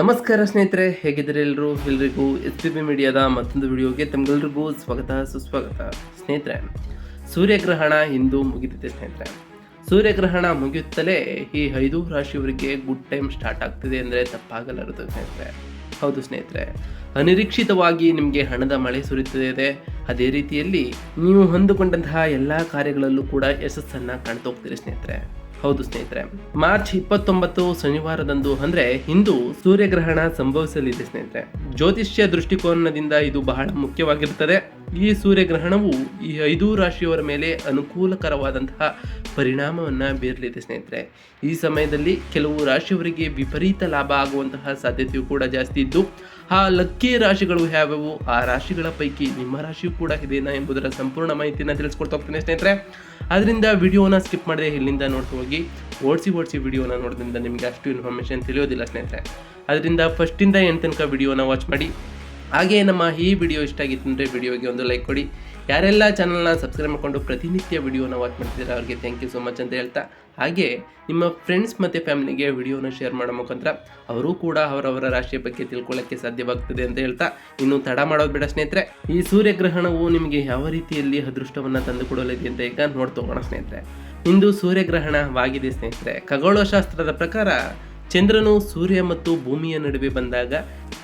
ನಮಸ್ಕಾರ ಸ್ನೇಹಿತರೆ, ಹೇಗಿದ್ದೀರಿ ಎಲ್ಲರೂ? ಎಲ್ರಿಗೂ ಎಸ್ ಪಿ ಬಿ ಮೀಡಿಯಾದ ಮತ್ತೊಂದು ವಿಡಿಯೋಗೆ ತಮಗೆಲ್ರಿಗೂ ಸ್ವಾಗತ, ಸುಸ್ವಾಗತ. ಸ್ನೇಹಿತರೆ, ಸೂರ್ಯಗ್ರಹಣ ಇಂದು ಮುಗಿದಿದೆ ಸ್ನೇಹಿತರೆ. ಸೂರ್ಯಗ್ರಹಣ ಮುಗಿಯುತ್ತಲೇ ಈ ಐದು ರಾಶಿಯವರಿಗೆ ಗುಡ್ ಟೈಮ್ ಸ್ಟಾರ್ಟ್ ಆಗ್ತಿದೆ ಅಂದರೆ ತಪ್ಪಾಗಲಾರದು ಸ್ನೇಹಿತರೆ. ಹೌದು ಸ್ನೇಹಿತರೆ, ಅನಿರೀಕ್ಷಿತವಾಗಿ ನಿಮಗೆ ಹಣದ ಮಳೆ ಸುರಿಯುತ್ತದೆ ಅದೇ ರೀತಿಯಲ್ಲಿ ನೀವು ಹೊಂದಿಕೊಂಡಂತಹ ಎಲ್ಲ ಕಾರ್ಯಗಳಲ್ಲೂ ಕೂಡ ಯಶಸ್ಸನ್ನು ಕಾಣ್ತಾ ಹೋಗ್ತೀರಿ ಸ್ನೇಹಿತರೆ. ಹೌದು ಸ್ನೇಹಿತರೆ, ಮಾರ್ಚ್ ಇಪ್ಪತ್ತೊಂಬತ್ತು ಶನಿವಾರದಂದು ಅಂದ್ರೆ ಇಂದು ಸೂರ್ಯಗ್ರಹಣ ಸಂಭವಿಸಲಿದೆ ಸ್ನೇಹಿತರೆ. ಜ್ಯೋತಿಷ್ಯ ದೃಷ್ಟಿಕೋನದಿಂದ ಇದು ಬಹಳ ಮುಖ್ಯವಾಗಿರುತ್ತದೆ. ಈ ಸೂರ್ಯಗ್ರಹಣವು ಈ ಐದು ರಾಶಿಯವರ ಮೇಲೆ ಅನುಕೂಲಕರವಾದಂತಹ ಪರಿಣಾಮವನ್ನು ಬೀರಲಿದೆ ಸ್ನೇಹಿತರೆ. ಈ ಸಮಯದಲ್ಲಿ ಕೆಲವು ರಾಶಿಯವರಿಗೆ ವಿಪರೀತ ಲಾಭ ಆಗುವಂತಹ ಸಾಧ್ಯತೆಯು ಕೂಡ ಜಾಸ್ತಿ ಇದ್ದು, ಆ ಲಕ್ಕಿ ರಾಶಿಗಳು ಯಾವ್ಯಾವು, ಆ ರಾಶಿಗಳ ಪೈಕಿ ನಿಮ್ಮ ರಾಶಿಯು ಕೂಡ ಇದೆಯಾ ಎಂಬುದರ ಸಂಪೂರ್ಣ ಮಾಹಿತಿಯನ್ನು ತಿಳಿಸ್ಕೊಡ್ತಾ ಹೋಗ್ತೇನೆ ಸ್ನೇಹಿತರೆ. ಅದರಿಂದ ವಿಡಿಯೋನ ಸ್ಕಿಪ್ ಮಾಡಿದೆ ಇಲ್ಲಿಂದ ನೋಡ್ತಾ ಹೋಗಿ, ಓಡಿಸಿ ಓಡಿಸಿ ವಿಡಿಯೋನ ನೋಡೋದ್ರಿಂದ ನಿಮಗೆ ಅಷ್ಟು ಇನ್ಫಾರ್ಮೇಷನ್ ತಿಳಿಯೋದಿಲ್ಲ ಸ್ನೇಹಿತರೆ. ಅದರಿಂದ ಫಸ್ಟಿಂದ ಏನು ತನಕ ವಿಡಿಯೋನ ವಾಚ್ ಮಾಡಿ. ಹಾಗೆ ನಮ್ಮ ಈ ವಿಡಿಯೋ ಇಷ್ಟ ಆಗಿತ್ತು ಅಂದರೆ ವಿಡಿಯೋಗೆ ಒಂದು ಲೈಕ್ ಕೊಡಿ. ಯಾರೆಲ್ಲ ಚಾನಲ್ನ ಸಬ್ಸ್ಕ್ರೈಬ್ ಮಾಡಿಕೊಂಡು ಪ್ರತಿನಿತ್ಯ ವಿಡಿಯೋನ ವಾಚ್ ಮಾಡ್ತಿದ್ದಾರೆ, ಅವ್ರಿಗೆ ಥ್ಯಾಂಕ್ ಯು ಸೊ ಮಚ್ ಅಂತ ಹೇಳ್ತಾ. ಹಾಗೆ ನಿಮ್ಮ ಫ್ರೆಂಡ್ಸ್ ಮತ್ತು ಫ್ಯಾಮಿಲಿಗೆ ವಿಡಿಯೋನ ಶೇರ್ ಮಾಡೋ ಮುಖಾಂತರ ಅವರು ಕೂಡ ಅವರವರ ರಾಶಿಯ ಬಗ್ಗೆ ತಿಳ್ಕೊಳ್ಳೋಕ್ಕೆ ಸಾಧ್ಯವಾಗ್ತದೆ ಅಂತ ಹೇಳ್ತಾ ಇನ್ನು ತಡ ಮಾಡೋದು ಬೇಡ ಸ್ನೇಹಿತರೆ. ಈ ಸೂರ್ಯಗ್ರಹಣವು ನಿಮಗೆ ಯಾವ ರೀತಿಯಲ್ಲಿ ಅದೃಷ್ಟವನ್ನು ತಂದುಕೊಡಲಿದೆ ಅಂತ ಈಗ ನೋಡ್ತೋಗೋಣ ಸ್ನೇಹಿತರೆ. ಇಂದು ಸೂರ್ಯಗ್ರಹಣವಾಗಿದೆ ಸ್ನೇಹಿತರೆ. ಖಗೋಳಶಾಸ್ತ್ರದ ಪ್ರಕಾರ ಚಂದ್ರನು ಸೂರ್ಯ ಮತ್ತು ಭೂಮಿಯ ನಡುವೆ ಬಂದಾಗ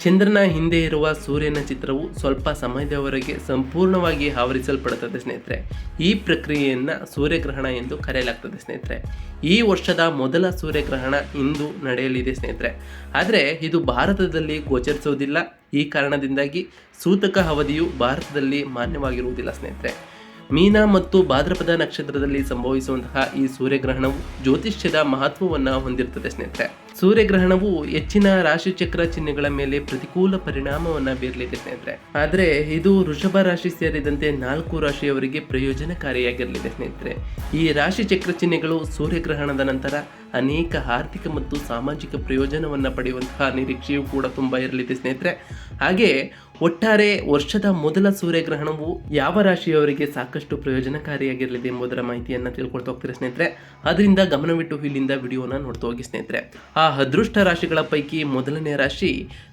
ಚಂದ್ರನ ಹಿಂದೆ ಇರುವ ಸೂರ್ಯನ ಚಿತ್ರವು ಸ್ವಲ್ಪ ಸಮಯದವರೆಗೆ ಸಂಪೂರ್ಣವಾಗಿ ಆವರಿಸಲ್ಪಡುತ್ತದೆ ಸ್ನೇಹಿತರೆ. ಈ ಪ್ರಕ್ರಿಯೆಯನ್ನು ಸೂರ್ಯಗ್ರಹಣ ಎಂದು ಕರೆಯಲಾಗ್ತದೆ ಸ್ನೇಹಿತರೆ. ಈ ವರ್ಷದ ಮೊದಲ ಸೂರ್ಯಗ್ರಹಣ ಇಂದು ನಡೆಯಲಿದೆ ಸ್ನೇಹಿತರೆ. ಆದರೆ ಇದು ಭಾರತದಲ್ಲಿ ಗೋಚರಿಸುವುದಿಲ್ಲ. ಈ ಕಾರಣದಿಂದಾಗಿ ಸೂತಕ ಅವಧಿಯು ಭಾರತದಲ್ಲಿ ಮಾನ್ಯವಾಗಿರುವುದಿಲ್ಲ ಸ್ನೇಹಿತರೆ. ಮೀನ ಮತ್ತು ಭಾದ್ರಪದ ನಕ್ಷತ್ರದಲ್ಲಿ ಸಂಭವಿಸುವಂತಹ ಈ ಸೂರ್ಯಗ್ರಹಣವು ಜ್ಯೋತಿಷ್ಯದ ಮಹತ್ವವನ್ನು ಹೊಂದಿರುತ್ತದೆ ಸ್ನೇಹಿತರೆ. ಸೂರ್ಯಗ್ರಹಣವು ಹೆಚ್ಚಿನ ರಾಶಿಚಕ್ರ ಚಿಹ್ನೆಗಳ ಮೇಲೆ ಪ್ರತಿಕೂಲ ಪರಿಣಾಮವನ್ನು ಬೀರಲಿದೆ ಸ್ನೇಹಿತರೆ. ಆದರೆ ಇದು ವೃಷಭ ರಾಶಿ ಸೇರಿದಂತೆ ನಾಲ್ಕು ರಾಶಿಯವರಿಗೆ ಪ್ರಯೋಜನಕಾರಿಯಾಗಿರಲಿದೆ ಸ್ನೇಹಿತರೆ. ಈ ರಾಶಿ ಚಕ್ರ ಚಿಹ್ನೆಗಳು ಸೂರ್ಯಗ್ರಹಣದ ನಂತರ ಅನೇಕ ಆರ್ಥಿಕ ಮತ್ತು ಸಾಮಾಜಿಕ ಪ್ರಯೋಜನವನ್ನು ಪಡೆಯುವಂತಹ ನಿರೀಕ್ಷೆಯೂ ಕೂಡ ತುಂಬ ಇರಲಿದೆ ಸ್ನೇಹಿತರೆ. ಹಾಗೆ ಒಟ್ಟಾರೆ ವರ್ಷದ ಮೊದಲ ಸೂರ್ಯಗ್ರಹಣವು ಯಾವ ರಾಶಿಯವರಿಗೆ ಸಾಕಷ್ಟು ಪ್ರಯೋಜನಕಾರಿಯಾಗಿರಲಿದೆ ಎಂಬುದರ ಮಾಹಿತಿಯನ್ನು ತಿಳ್ಕೊಳ್ತಾ ಹೋಗ್ತೀರಿ ಸ್ನೇಹಿತರೆ? ಅದರಿಂದ ಗಮನವಿಟ್ಟು ಇಲ್ಲಿಂದ ವಿಡಿಯೋನ ನೋಡ್ತಾ ಹೋಗಿ ಸ್ನೇಹಿತರೆ. ಆ ಅದೃಷ್ಟ ರಾಶಿಗಳ ಪೈಕಿ ಮೊದಲನೇ ರಾಶಿ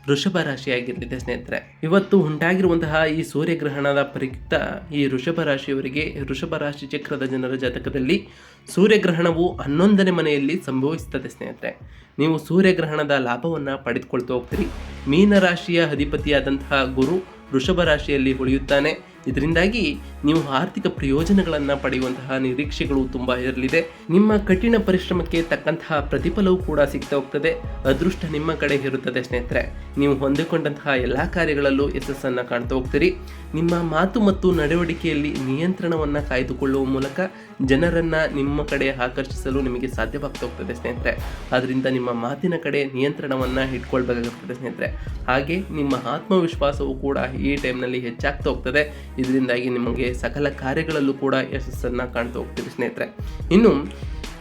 ವೃಷಭ ರಾಶಿಯಾಗಿರಲಿದೆ ಸ್ನೇಹಿತರೆ. ಇವತ್ತು ಉಂಟಾಗಿರುವಂತಹ ಈ ಸೂರ್ಯಗ್ರಹಣದ ಪ್ರಯುಕ್ತ ಈ ವೃಷಭ ರಾಶಿಯವರಿಗೆ ವೃಷಭ ರಾಶಿ ಚಕ್ರದ ಜನರ ಜಾತಕದಲ್ಲಿ ಸೂರ್ಯಗ್ರಹಣವು ಹನ್ನೊಂದನೇ ಮನೆಯಲ್ಲಿ ಸಂಭವಿಸುತ್ತದೆ ಸ್ನೇಹಿತರೆ. ನೀವು ಸೂರ್ಯಗ್ರಹಣದ ಲಾಭವನ್ನು ಪಡೆದುಕೊಳ್ತಾ ಹೋಗ್ತೀರಿ. ಮೀನ ರಾಶಿಯ ಅಧಿಪತಿಯಾದಂತಹ ಗುರು ವೃಷಭ ರಾಶಿಯಲ್ಲಿ ಉಳಿಯುತ್ತಾನೆ. ಇದರಿಂದಾಗಿ ನೀವು ಆರ್ಥಿಕ ಪ್ರಯೋಜನಗಳನ್ನು ಪಡೆಯುವಂತಹ ನಿರೀಕ್ಷೆಗಳು ತುಂಬ ಇರಲಿದೆ ನಿಮ್ಮ ಕಠಿಣ ಪರಿಶ್ರಮಕ್ಕೆ ತಕ್ಕಂತಹ ಪ್ರತಿಫಲವೂ ಕೂಡ ಸಿಗ್ತಾ ಹೋಗ್ತದೆ. ಅದೃಷ್ಟ ನಿಮ್ಮ ಕಡೆ ಇರುತ್ತದೆ ಸ್ನೇಹಿತರೆ. ನೀವು ಹೊಂದಿಕೊಂಡಂತಹ ಎಲ್ಲ ಕಾರ್ಯಗಳಲ್ಲೂ ಯಶಸ್ಸನ್ನು ಕಾಣ್ತಾ ಹೋಗ್ತೀರಿ. ನಿಮ್ಮ ಮಾತು ಮತ್ತು ನಡವಳಿಕೆಯಲ್ಲಿ ನಿಯಂತ್ರಣವನ್ನು ಕಾಯ್ದುಕೊಳ್ಳುವ ಮೂಲಕ ಜನರನ್ನು ನಿಮ್ಮ ಕಡೆ ಆಕರ್ಷಿಸಲು ನಿಮಗೆ ಸಾಧ್ಯವಾಗ್ತಾ ಹೋಗ್ತದೆ ಸ್ನೇಹಿತರೆ. ಅದರಿಂದ ನಿಮ್ಮ ಮಾತಿನ ಕಡೆ ನಿಯಂತ್ರಣವನ್ನು ಇಟ್ಕೊಳ್ಬೇಕಾಗ್ತದೆ ಸ್ನೇಹಿತರೆ. ಹಾಗೆ ನಿಮ್ಮ ಆತ್ಮವಿಶ್ವಾಸವು ಕೂಡ ಈ ಟೈಮ್ನಲ್ಲಿ ಹೆಚ್ಚಾಗ್ತಾ ಹೋಗ್ತದೆ. ಇದರಿಂದಾಗಿ ನಿಮಗೆ ಸಕಲ ಕಾರ್ಯಗಳಲ್ಲೂ ಕೂಡ ಯಶಸ್ಸನ್ನು ಕಾಣ್ತಾ ಹೋಗ್ತೀವಿ ಸ್ನೇಹಿತರೆ. ಇನ್ನು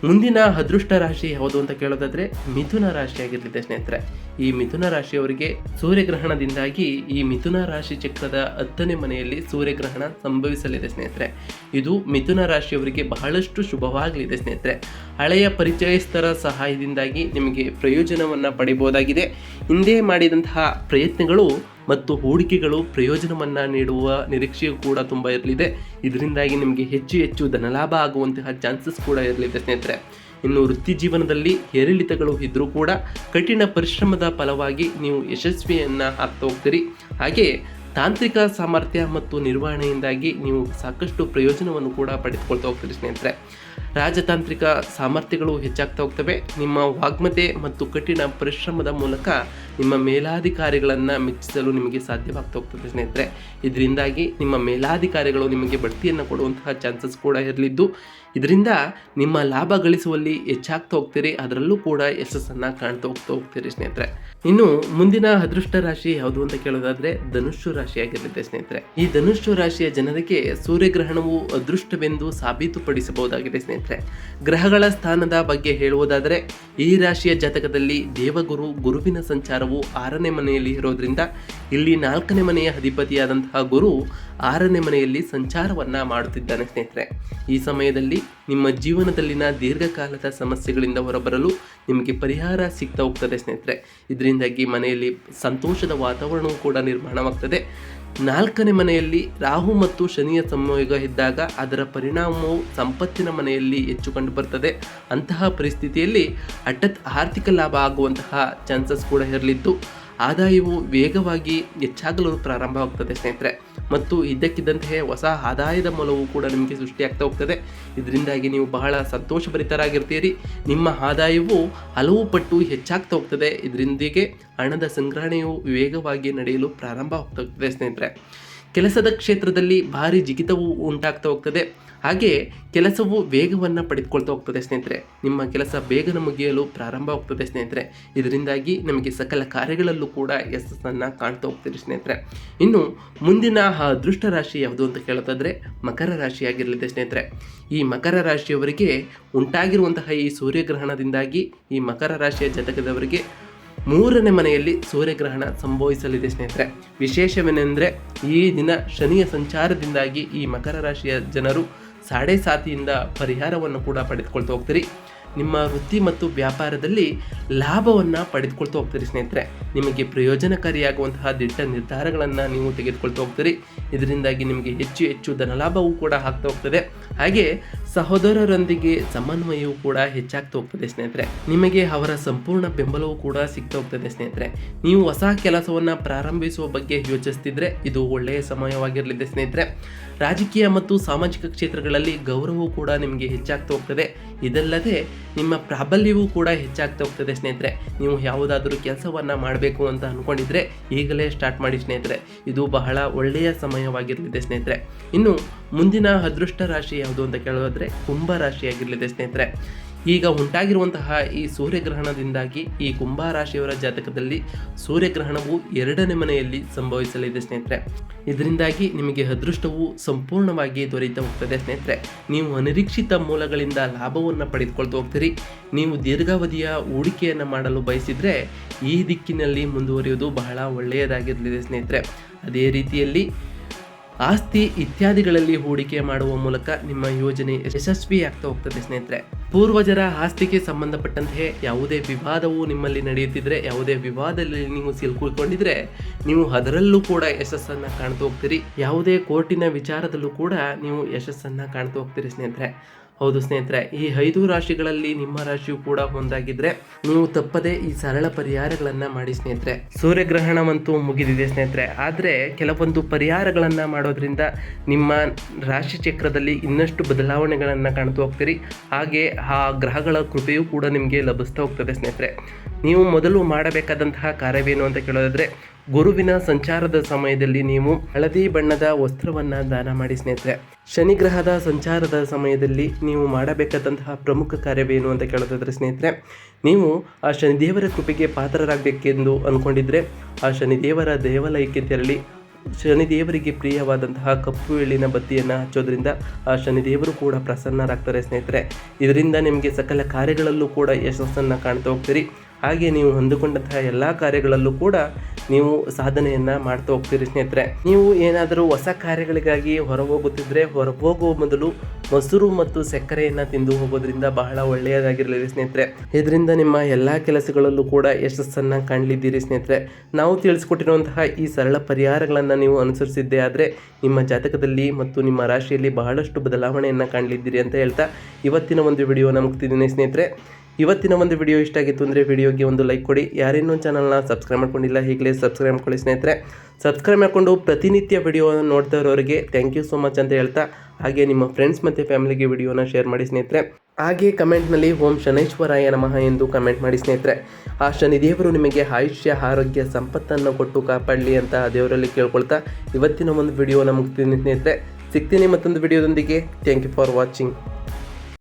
ಮುಂದಿನ ಅದೃಷ್ಟ ರಾಶಿ ಯಾವುದು ಅಂತ ಕೇಳೋದಾದ್ರೆ ಮಿಥುನ ರಾಶಿಯಾಗಿರಲಿದೆ ಸ್ನೇಹಿತರೆ. ಈ ಮಿಥುನ ರಾಶಿಯವರಿಗೆ ಸೂರ್ಯಗ್ರಹಣದಿಂದಾಗಿ ಈ ಮಿಥುನ ರಾಶಿ ಚಕ್ರದ ಹತ್ತನೇ ಮನೆಯಲ್ಲಿ ಸೂರ್ಯಗ್ರಹಣ ಸಂಭವಿಸಲಿದೆ ಸ್ನೇಹಿತರೆ. ಇದು ಮಿಥುನ ರಾಶಿಯವರಿಗೆ ಬಹಳಷ್ಟು ಶುಭವಾಗಲಿದೆ ಸ್ನೇಹಿತರೆ. ಹಳೆಯ ಪರಿಚಯಸ್ಥರ ಸಹಾಯದಿಂದಾಗಿ ನಿಮಗೆ ಪ್ರಯೋಜನವನ್ನು ಪಡೆಯಬಹುದಾಗಿದೆ ಹಿಂದೆ ಮಾಡಿದಂತಹ ಪ್ರಯತ್ನಗಳು ಮತ್ತು ಹೂಡಿಕೆಗಳು ಪ್ರಯೋಜನವನ್ನು ನೀಡುವ ನಿರೀಕ್ಷೆಯು ಕೂಡ ತುಂಬ ಇರಲಿದೆ. ಇದರಿಂದಾಗಿ ನಿಮಗೆ ಹೆಚ್ಚು ಹೆಚ್ಚು ಧನಲಾಭ ಆಗುವಂತಹ ಚಾನ್ಸಸ್ ಕೂಡ ಇರಲಿದೆ ಸ್ನೇಹಿತರೆ. ಇನ್ನು ವೃತ್ತಿ ಜೀವನದಲ್ಲಿ ಏರಿಳಿತಗಳು ಇದ್ದರೂ ಕೂಡ ಕಠಿಣ ಪರಿಶ್ರಮದ ಫಲವಾಗಿ ನೀವು ಯಶಸ್ವಿಯನ್ನು ಆಗ್ತಾ ಹೋಗ್ತೀರಿ. ಹಾಗೆ ತಾಂತ್ರಿಕ ಸಾಮರ್ಥ್ಯ ಮತ್ತು ನಿರ್ವಹಣೆಯಿಂದಾಗಿ ನೀವು ಸಾಕಷ್ಟು ಪ್ರಯೋಜನವನ್ನು ಕೂಡ ಪಡೆದುಕೊಳ್ತಾ ಹೋಗ್ತೀರಿ ಸ್ನೇಹಿತರೆ. ರಾಜತಾಂತ್ರಿಕ ಸಾಮರ್ಥ್ಯಗಳು ಹೆಚ್ಚಾಗ್ತಾ ಹೋಗ್ತವೆ. ನಿಮ್ಮ ವಾಗ್ಮತೆ ಮತ್ತು ಕಠಿಣ ಪರಿಶ್ರಮದ ಮೂಲಕ ನಿಮ್ಮ ಮೇಲಾಧಿಕಾರಿಗಳನ್ನು ಮೆಚ್ಚಿಸಲು ನಿಮಗೆ ಸಾಧ್ಯವಾಗ್ತಾ ಹೋಗ್ತದೆ ಸ್ನೇಹಿತರೆ. ಇದರಿಂದಾಗಿ ನಿಮ್ಮ ಮೇಲಾಧಿಕಾರಿಗಳು ನಿಮಗೆ ಬಡ್ತಿಯನ್ನು ಕೊಡುವಂತಹ ಚಾನ್ಸಸ್ ಕೂಡ ಇರಲಿದ್ದು ಇದರಿಂದ ನಿಮ್ಮ ಲಾಭ ಗಳಿಸುವಲ್ಲಿ ಹೆಚ್ಚಾಗ್ತಾ ಹೋಗ್ತೀರಿ, ಅದರಲ್ಲೂ ಕೂಡ ಯಶಸ್ಸನ್ನು ಕಾಣ್ತಾ ಹೋಗ್ತಾ ಹೋಗ್ತೀರಿ ಸ್ನೇಹಿತರೆ. ಇನ್ನು ಮುಂದಿನ ಅದೃಷ್ಟ ರಾಶಿ ಯಾವುದು ಅಂತ ಕೇಳೋದಾದ್ರೆ ಧನುಷ್ಯ ರಾಶಿಯಾಗಿರುತ್ತೆ ಸ್ನೇಹಿತರೆ. ಈ ಧನುಷ್ಯ ರಾಶಿಯ ಜನರಿಗೆ ಸೂರ್ಯಗ್ರಹಣವು ಅದೃಷ್ಟವೆಂದು ಸಾಬೀತುಪಡಿಸಬಹುದಾಗಿದೆ ಸ್ನೇಹಿತರೆ. ಗ್ರಹಗಳ ಸ್ಥಾನದ ಬಗ್ಗೆ ಹೇಳುವುದಾದರೆ ಈ ರಾಶಿಯ ಜಾತಕದಲ್ಲಿ ದೇವಗುರು ಗುರುವಿನ ಸಂಚಾರವು ಆರನೇ ಮನೆಯಲ್ಲಿ ಇರೋದ್ರಿಂದ ಇಲ್ಲಿ ನಾಲ್ಕನೇ ಮನೆಯ ಅಧಿಪತಿಯಾದಂತಹ ಗುರು ಆರನೇ ಮನೆಯಲ್ಲಿ ಸಂಚಾರವನ್ನ ಮಾಡುತ್ತಿದ್ದಾನೆ ಸ್ನೇಹಿತರೆ. ಈ ಸಮಯದಲ್ಲಿ ನಿಮ್ಮ ಜೀವನದಲ್ಲಿನ ದೀರ್ಘಕಾಲದ ಸಮಸ್ಯೆಗಳಿಂದ ಹೊರಬರಲು ನಿಮಗೆ ಪರಿಹಾರ ಸಿಗ್ತಾ ಹೋಗ್ತದೆ ಸ್ನೇಹಿತರೆ. ಇದರಿಂದಾಗಿ ಮನೆಯಲ್ಲಿ ಸಂತೋಷದ ವಾತಾವರಣವೂ ಕೂಡ ನಿರ್ಮಾಣವಾಗ್ತದೆ. ನಾಲ್ಕನೇ ಮನೆಯಲ್ಲಿ ರಾಹು ಮತ್ತು ಶನಿಯ ಸಂಯೋಗ ಇದ್ದಾಗ ಅದರ ಪರಿಣಾಮವು ಸಂಪತ್ತಿನ ಮನೆಯಲ್ಲಿ ಹೆಚ್ಚು ಕಂಡು ಬರ್ತದೆ. ಅಂತಹ ಪರಿಸ್ಥಿತಿಯಲ್ಲಿ ಹಠಾತ್ ಆರ್ಥಿಕ ಲಾಭ ಆಗುವಂತಹ ಚಾನ್ಸಸ್ ಕೂಡ ಇರಲಿದ್ದು ಆದಾಯವು ವೇಗವಾಗಿ ಹೆಚ್ಚಾಗಲು ಪ್ರಾರಂಭವಾಗ್ತದೆ, ಸ್ನೇಹಿತರೆ. ಮತ್ತು ಇದ್ದಕ್ಕಿದ್ದಂತೆಯೇ ಹೊಸ ಆದಾಯದ ಮೂಲವೂ ಕೂಡ ನಿಮಗೆ ಸೃಷ್ಟಿಯಾಗ್ತಾ ಹೋಗ್ತದೆ. ಇದರಿಂದಾಗಿ ನೀವು ಬಹಳ ಸಂತೋಷಭರಿತರಾಗಿರ್ತೀರಿ. ನಿಮ್ಮ ಆದಾಯವು ಹಲವು ಪಟ್ಟು ಹೆಚ್ಚಾಗ್ತಾ ಹೋಗ್ತದೆ. ಇದರೊಂದಿಗೆ ಹಣದ ಸಂಗ್ರಹಣೆಯು ವೇಗವಾಗಿ ನಡೆಯಲು ಪ್ರಾರಂಭ ಆಗ್ತಾ ಹೋಗ್ತದೆ ಸ್ನೇಹಿತರೆ. ಕೆಲಸದ ಕ್ಷೇತ್ರದಲ್ಲಿ ಭಾರಿ ಜಿಗಿತವು ಉಂಟಾಗ್ತಾ ಹೋಗ್ತದೆ. ಹಾಗೆ ಕೆಲಸವು ವೇಗವನ್ನು ಪಡೆದುಕೊಳ್ತಾ ಹೋಗ್ತದೆ ಸ್ನೇಹಿತರೆ. ನಿಮ್ಮ ಕೆಲಸ ಬೇಗನೆ ಮುಗಿಯಲು ಪ್ರಾರಂಭ ಆಗ್ತದೆ ಸ್ನೇಹಿತರೆ. ಇದರಿಂದಾಗಿ ನಮಗೆ ಸಕಲ ಕಾರ್ಯಗಳಲ್ಲೂ ಕೂಡ ಯಶಸ್ಸನ್ನು ಕಾಣ್ತಾ ಹೋಗ್ತೀರಿ ಸ್ನೇಹಿತರೆ. ಇನ್ನು ಮುಂದಿನ ಅದೃಷ್ಟ ರಾಶಿ ಯಾವುದು ಅಂತ ಕೇಳೋದಾದರೆ ಮಕರ ರಾಶಿಯಾಗಿರಲಿದೆ ಸ್ನೇಹಿತರೆ. ಈ ಮಕರ ರಾಶಿಯವರಿಗೆ ಉಂಟಾಗಿರುವಂತಹ ಈ ಸೂರ್ಯಗ್ರಹಣದಿಂದಾಗಿ ಈ ಮಕರ ರಾಶಿಯ ಜಾತಕದವರಿಗೆ ಮೂರನೇ ಮನೆಯಲ್ಲಿ ಸೂರ್ಯಗ್ರಹಣ ಸಂಭವಿಸಲಿದೆ ಸ್ನೇಹಿತರೆ. ವಿಶೇಷವೇನೆಂದರೆ ಈ ದಿನ ಶನಿಯ ಸಂಚಾರದಿಂದಾಗಿ ಈ ಮಕರ ರಾಶಿಯ ಜನರು ಸಾಡೆ ಸಾತಿಯಿಂದ ಪರಿಹಾರವನ್ನು ಕೂಡ ಪಡೆದುಕೊಳ್ತಾ ಹೋಗ್ತೀರಿ. ನಿಮ್ಮ ವೃತ್ತಿ ಮತ್ತು ವ್ಯಾಪಾರದಲ್ಲಿ ಲಾಭವನ್ನು ಪಡೆದುಕೊಳ್ತಾ ಹೋಗ್ತೀರಿ ಸ್ನೇಹಿತರೆ. ನಿಮಗೆ ಪ್ರಯೋಜನಕಾರಿಯಾಗುವಂತಹ ದಿಟ್ಟ ನಿರ್ಧಾರಗಳನ್ನು ನೀವು ತೆಗೆದುಕೊಳ್ತಾ ಹೋಗ್ತೀರಿ. ಇದರಿಂದಾಗಿ ನಿಮಗೆ ಹೆಚ್ಚು ಹೆಚ್ಚು ಧನಲಾಭವೂ ಕೂಡ ಆಗ್ತಾ ಹೋಗ್ತದೆ. ಹಾಗೆ ಸಹೋದರರೊಂದಿಗೆ ಸಮನ್ವಯವು ಕೂಡ ಹೆಚ್ಚಾಗ್ತಾ ಹೋಗ್ತದೆ ಸ್ನೇಹಿತರೆ. ನಿಮಗೆ ಅವರ ಸಂಪೂರ್ಣ ಬೆಂಬಲವೂ ಕೂಡ ಸಿಗ್ತಾ ಹೋಗ್ತದೆ ಸ್ನೇಹಿತರೆ. ನೀವು ಹೊಸ ಕೆಲಸವನ್ನ ಪ್ರಾರಂಭಿಸುವ ಬಗ್ಗೆ ಯೋಚಿಸ್ತಿದ್ರೆ ಇದು ಒಳ್ಳೆಯ ಸಮಯವಾಗಿರಲಿದೆ ಸ್ನೇಹಿತರೆ. ರಾಜಕೀಯ ಮತ್ತು ಸಾಮಾಜಿಕ ಕ್ಷೇತ್ರಗಳಲ್ಲಿ ಗೌರವವು ಕೂಡ ನಿಮಗೆ ಹೆಚ್ಚಾಗ್ತಾ ಹೋಗ್ತದೆ. ಇದಲ್ಲದೆ ನಿಮ್ಮ ಪ್ರಾಬಲ್ಯವೂ ಕೂಡ ಹೆಚ್ಚಾಗ್ತಾ ಹೋಗ್ತದೆ ಸ್ನೇಹಿತರೆ. ನೀವು ಯಾವುದಾದ್ರೂ ಕೆಲಸವನ್ನು ಮಾಡಬೇಕು ಅಂತ ಅಂದ್ಕೊಂಡಿದ್ರೆ ಈಗಲೇ ಸ್ಟಾರ್ಟ್ ಮಾಡಿ ಸ್ನೇಹಿತರೆ. ಇದು ಬಹಳ ಒಳ್ಳೆಯ ಸಮಯವಾಗಿರಲಿದೆ ಸ್ನೇಹಿತರೆ. ಇನ್ನು ಮುಂದಿನ ಅದೃಷ್ಟ ರಾಶಿ ಯಾವುದು ಅಂತ ಕೇಳೋದಾದ್ರೆ ಕುಂಭ ರಾಶಿಯಾಗಿರಲಿದೆ ಸ್ನೇಹಿತರೆ. ಈಗ ಉಂಟಾಗಿರುವಂತಹ ಈ ಸೂರ್ಯಗ್ರಹಣದಿಂದಾಗಿ ಈ ಕುಂಭ ರಾಶಿಯವರ ಜಾತಕದಲ್ಲಿ ಸೂರ್ಯಗ್ರಹಣವು ಎರಡನೇ ಮನೆಯಲ್ಲಿ ಸಂಭವಿಸಲಿದೆ ಸ್ನೇಹಿತರೆ. ಇದರಿಂದಾಗಿ ನಿಮಗೆ ಅದೃಷ್ಟವು ಸಂಪೂರ್ಣವಾಗಿ ದೊರೆಯುತ್ತಾ ಹೋಗ್ತದೆ ಸ್ನೇಹಿತರೆ. ನೀವು ಅನಿರೀಕ್ಷಿತ ಮೂಲಗಳಿಂದ ಲಾಭವನ್ನು ಪಡೆದುಕೊಳ್ತಾ ಹೋಗ್ತೀರಿ. ನೀವು ದೀರ್ಘಾವಧಿಯ ಹೂಡಿಕೆಯನ್ನು ಮಾಡಲು ಬಯಸಿದರೆ ಈ ದಿಕ್ಕಿನಲ್ಲಿ ಮುಂದುವರಿಯುವುದು ಬಹಳ ಒಳ್ಳೆಯದಾಗಿರಲಿದೆ ಸ್ನೇಹಿತರೆ. ಅದೇ ರೀತಿಯಲ್ಲಿ ಆಸ್ತಿ ಇತ್ಯಾದಿಗಳಲ್ಲಿ ಹೂಡಿಕೆ ಮಾಡುವ ಮೂಲಕ ನಿಮ್ಮ ಯೋಜನೆ ಯಶಸ್ವಿಯಾಗ್ತಾ ಹೋಗ್ತದೆ ಸ್ನೇಹಿತರೆ. ಪೂರ್ವಜರ ಆಸ್ತಿಗೆ ಸಂಬಂಧಪಟ್ಟಂತೆ ಯಾವುದೇ ವಿವಾದವು ನಿಮ್ಮಲ್ಲಿ ನಡೆಯುತ್ತಿದ್ರೆ, ಯಾವುದೇ ವಿವಾದದಲ್ಲಿ ನೀವು ಸಿಲ್ಕೊಳ್ಕೊಂಡಿದ್ರೆ ನೀವು ಅದರಲ್ಲೂ ಕೂಡ ಯಶಸ್ಸನ್ನು ಕಾಣ್ತಾ ಹೋಗ್ತೀರಿ. ಯಾವುದೇ ಕೋರ್ಟಿನ ವಿಚಾರದಲ್ಲೂ ಕೂಡ ನೀವು ಯಶಸ್ಸನ್ನು ಕಾಣ್ತಾ ಹೋಗ್ತೀರಿ ಸ್ನೇಹಿತರೆ. ಹೌದು ಸ್ನೇಹಿತರೆ, ಈ ಐದು ರಾಶಿಗಳಲ್ಲಿ ನಿಮ್ಮ ರಾಶಿಯು ಕೂಡ ಒಂದಾಗಿದ್ರೆ ನೀವು ತಪ್ಪದೆ ಈ ಸರಳ ಪರಿಹಾರಗಳನ್ನ ಮಾಡಿ ಸ್ನೇಹಿತರೆ. ಸೂರ್ಯಗ್ರಹಣವಂತೂ ಮುಗಿದಿದೆ ಸ್ನೇಹಿತರೆ. ಆದರೆ ಕೆಲವೊಂದು ಪರಿಹಾರಗಳನ್ನ ಮಾಡೋದ್ರಿಂದ ನಿಮ್ಮ ರಾಶಿ ಚಕ್ರದಲ್ಲಿ ಇನ್ನಷ್ಟು ಬದಲಾವಣೆಗಳನ್ನು ಕಾಣ್ತಾ ಹೋಗ್ತೀರಿ. ಹಾಗೆ ಆ ಗ್ರಹಗಳ ಕೃಪೆಯೂ ಕೂಡ ನಿಮಗೆ ಲಭಿಸ್ತಾ ಹೋಗ್ತದೆ ಸ್ನೇಹಿತರೆ. ನೀವು ಮೊದಲು ಮಾಡಬೇಕಾದಂತಹ ಕಾರ್ಯವೇನು ಅಂತ ಕೇಳೋದಾದ್ರೆ ಗುರುವಿನ ಸಂಚಾರದ ಸಮಯದಲ್ಲಿ ನೀವು ಹಳದಿ ಬಣ್ಣದ ವಸ್ತ್ರವನ್ನು ದಾನ ಮಾಡಿ ಸ್ನೇಹಿತರೆ. ಶನಿ ಗ್ರಹದ ಸಂಚಾರದ ಸಮಯದಲ್ಲಿ ನೀವು ಮಾಡಬೇಕಾದಂತಹ ಪ್ರಮುಖ ಕಾರ್ಯವೇನು ಅಂತ ಕೇಳೋದಾದ್ರೆ ಸ್ನೇಹಿತರೆ, ನೀವು ಆ ಶನಿದೇವರ ಕೃಪೆಗೆ ಪಾತ್ರರಾಗಬೇಕೆಂದು ಅಂದ್ಕೊಂಡಿದ್ರೆ ಆ ಶನಿದೇವರ ದೇವಾಲಯಕ್ಕೆ ತೆರಳಿ ಶನಿದೇವರಿಗೆ ಪ್ರಿಯವಾದಂತಹ ಕಪ್ಪು ಎಳ್ಳಿನ ಬತ್ತಿಯನ್ನು ಹಚ್ಚೋದ್ರಿಂದ ಆ ಶನಿದೇವರು ಕೂಡ ಪ್ರಸನ್ನರಾಗ್ತಾರೆ ಸ್ನೇಹಿತರೆ. ಇದರಿಂದ ನಿಮಗೆ ಸಕಲ ಕಾರ್ಯಗಳಲ್ಲೂ ಕೂಡ ಯಶಸ್ಸನ್ನು ಕಾಣ್ತಾ ಹೋಗ್ತೀರಿ. ಹಾಗೆ ನೀವು ಹೊಂದಿಕೊಂಡಂತಹ ಎಲ್ಲ ಕಾರ್ಯಗಳಲ್ಲೂ ಕೂಡ ನೀವು ಸಾಧನೆಯನ್ನು ಮಾಡ್ತಾ ಹೋಗ್ತೀರಿ ಸ್ನೇಹಿತರೆ. ನೀವು ಏನಾದರೂ ಹೊಸ ಕಾರ್ಯಗಳಿಗಾಗಿ ಹೊರಹೋಗುತ್ತಿದ್ರೆ ಹೊರಹೋಗುವ ಮೊದಲು ಮೊಸರು ಮತ್ತು ಸಕ್ಕರೆಯನ್ನು ತಿಂದು ಹೋಗೋದ್ರಿಂದ ಬಹಳ ಒಳ್ಳೆಯದಾಗಿರಲಿ ಸ್ನೇಹಿತರೆ. ಇದರಿಂದ ನಿಮ್ಮ ಎಲ್ಲ ಕೆಲಸಗಳಲ್ಲೂ ಕೂಡ ಯಶಸ್ಸನ್ನು ಕಾಣಲಿದ್ದೀರಿ ಸ್ನೇಹಿತರೆ. ನಾವು ತಿಳಿಸ್ಕೊಟ್ಟಿರುವಂತಹ ಈ ಸರಳ ಪರಿಹಾರಗಳನ್ನು ನೀವು ಅನುಸರಿಸಿದ್ದೇ ಆದರೆ ನಿಮ್ಮ ಜಾತಕದಲ್ಲಿ ಮತ್ತು ನಿಮ್ಮ ರಾಶಿಯಲ್ಲಿ ಬಹಳಷ್ಟು ಬದಲಾವಣೆಯನ್ನು ಕಾಣಲಿದ್ದೀರಿ ಅಂತ ಹೇಳ್ತಾ ಇವತ್ತಿನ ಒಂದು ವಿಡಿಯೋನ ಮುಗ್ತಿದ್ದೀನಿ ಸ್ನೇಹಿತರೆ. ಇವತ್ತಿನ ಒಂದು ವಿಡಿಯೋ ಇಷ್ಟ ಆಗಿತ್ತು ಅಂದರೆ ವಿಡಿಯೋಗೆ ಒಂದು ಲೈಕ್ ಕೊಡಿ. ಯಾರಿನ್ನೂ ಚಾನಲ್ನ ಸಬ್ಸ್ಕ್ರೈಬ್ ಮಾಡ್ಕೊಂಡಿಲ್ಲ, ಈಗಲೇ ಸಬ್ಸ್ಕ್ರೈಬ್ ಮಾಡ್ಕೊಳ್ಳಿ ಸ್ನೇಹಿತರೆ. ಸಬ್ಸ್ಕ್ರೈಬ್ ಮಾಡಿಕೊಂಡು ಪ್ರತಿನಿತ್ಯ ವಿಡಿಯೋ ನೋಡ್ತಾ ಇರೋರಿಗೆ ಥ್ಯಾಂಕ್ ಯು ಸೋ ಮಚ್ ಅಂತ ಹೇಳ್ತಾ, ಹಾಗೆ ನಿಮ್ಮ ಫ್ರೆಂಡ್ಸ್ ಮತ್ತು ಫ್ಯಾಮಿಲಿಗೆ ವಿಡಿಯೋನ ಶೇರ್ ಮಾಡಿ ಸ್ನೇಹಿತರೆ. ಹಾಗೆ ಕಮೆಂಟ್ನಲ್ಲಿ ಓಂ ಶನೈಶ್ವರಾಯ ನಮಃ ಎಂದು ಕಮೆಂಟ್ ಮಾಡಿ ಸ್ನೇಹಿತರೆ. ಆ ಶನಿದೇವರು ನಿಮಗೆ ಆಯುಷ್ಯ, ಆರೋಗ್ಯ, ಸಂಪತ್ತನ್ನು ಕೊಟ್ಟು ಕಾಪಾಡಲಿ ಅಂತ ದೇವರಲ್ಲಿ ಕೇಳ್ಕೊಳ್ತಾ ಇವತ್ತಿನ ಒಂದು ವಿಡಿಯೋನ ಮುಗ್ತೀನಿ ಸ್ನೇಹಿತರೆ. ಸಿಗ್ತೀನಿ ಮತ್ತೊಂದು ವಿಡಿಯೋದೊಂದಿಗೆ. Thank you for watching